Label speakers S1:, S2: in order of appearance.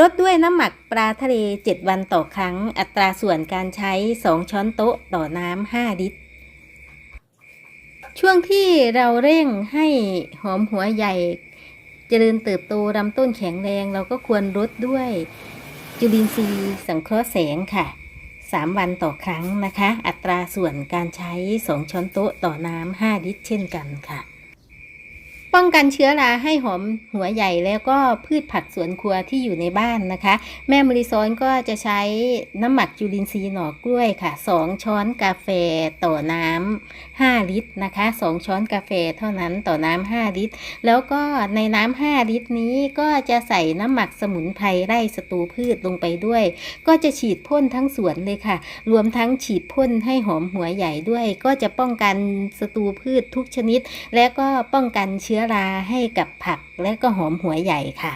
S1: รดด้วยน้ำหมักปลาทะเล 7 วันต่อครั้ง อัตราส่วนการใช้ 2 ช้อนโต๊ะต่อน้ำ5ลิตร ช่วงที่เราเร่งให้หอมหัวใหญ่ เจริญเติบโตลำต้นแข็งแรง เราก็ควรรดด้วยจุลินทรีย์สังเคราะห์แสงค่ะ 3 วันต่อครั้งนะคะ อัตราส่วนการใช้ 2 ช้อนโต๊ะต่อน้ำ5ลิตรเช่นกันค่ะ ป้องกันเชื้อราให้หอมหัวใหญ่แล้วก็พืชผักสวนครัวที่อยู่ในบ้านนะคะ แม่มริซ้อนก็จะใช้น้ำหมักจุลินทรีย์หน่อกล้วยค่ะ 2 ช้อนกาแฟต่อน้ำ5 ลิตรนะคะ 2 ช้อนกาแฟเท่านั้นต่อน้ำ5ลิตร แล้วก็ในน้ำ5ลิตรนี้ก็จะใส่น้ำหมักสมุนไพรไร่ศัตรูพืชลงไปด้วย ก็จะฉีดพ่นทั้งสวนเลยค่ะ รวมทั้งฉีดพ่นให้หอมหัวใหญ่ด้วย ก็จะป้องกันศัตรูพืชทุกชนิด และก็ป้องกันเชื้อราให้กับผักและก็หอมหัวใหญ่ค่ะ